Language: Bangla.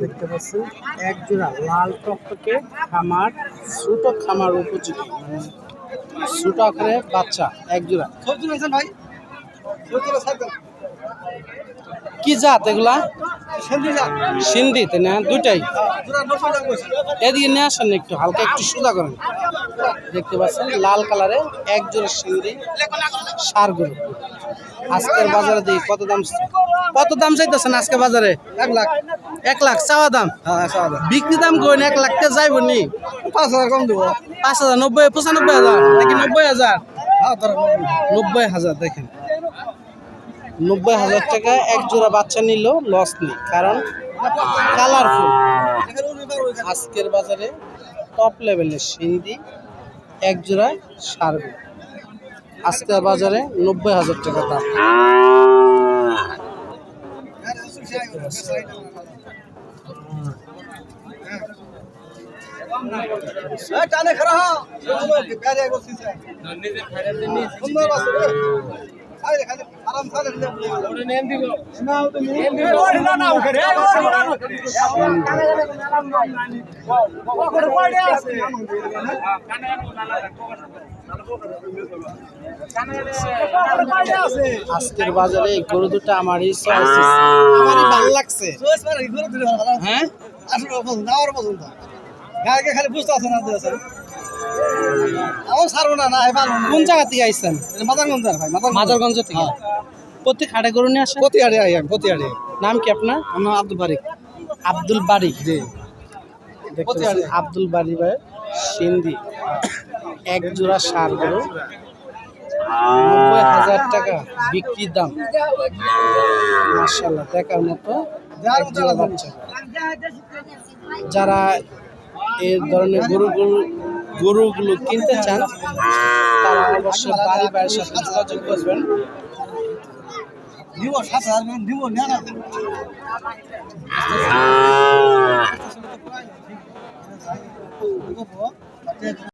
দেখতে পাচ্ছেন এক জোড়া লাল টকটকে খামার, ছোট খামার উপযোগী। ছোট আকারে বাচ্চা, এক জোড়া। ভাই কি জাত এগুলা? সন্ধি, তাই না? দুইটাই। এদিকে নিয়ে আসেন একটু, হালকা একটু সুদা করেন। দেখতে পাচ্ছেন, লাল কালারে এক জোড়া সিন্ধি, সার গরু। আজকের বাজারে দিই কত দাম কত দাম চাইতেছেন আজকে বাজারে? এক লাখ। এক লাখ চাওয়া দাম? হ্যাঁ বিক্রি দাম কোন এক লাখ টাকা যাইব নি? পাঁচ হাজার কম দেবো। পাঁচ হাজার নব্বই পঁচানব্বই হাজার। নাকি নব্বই হাজার। হ্যাঁ নব্বই হাজার দেখেন। নব্বই হাজার টাকা এক জোড়া বাচ্চা নিল লস নেই কারণ কালারফুল আজকের বাজারে টপ লেভেলের সিন্ধি এক জোড়া সারবে। আজকের বাজারে নব্বই হাজার টাকা দাম। টানে খারা আজকের বাজারে গরু দুটো আমারই আমারই ভালো লাগছে। হ্যাঁ? আসলে পছন্দ আমার পছন্দ গায়ে খালি বুঝতে আছে না কোন জায়গা থেকে আইসেন মাদারগঞ্জ আর ভাই মাদারগঞ্জ। থেকে? প্রত্যেক হাটে গরু নিয়ে আসেন? আমি নাম কি আপনার? আমার আব্দুল বারিক। আব্দুল বারিক। জি। আব্দুল বারি ভাই সিন্ধি। এক জোড়া সার গরু। নব্বই হাজার টাকা বিক্রির দাম। মার্শাল্লাহ দেখার মতো যারা এই ধরনের গরুগুলো গরুগুলো কিনতে চান তারা অবশ্যই বাড়ি বাড়ির সাথে যোগাযোগ করবেন দিব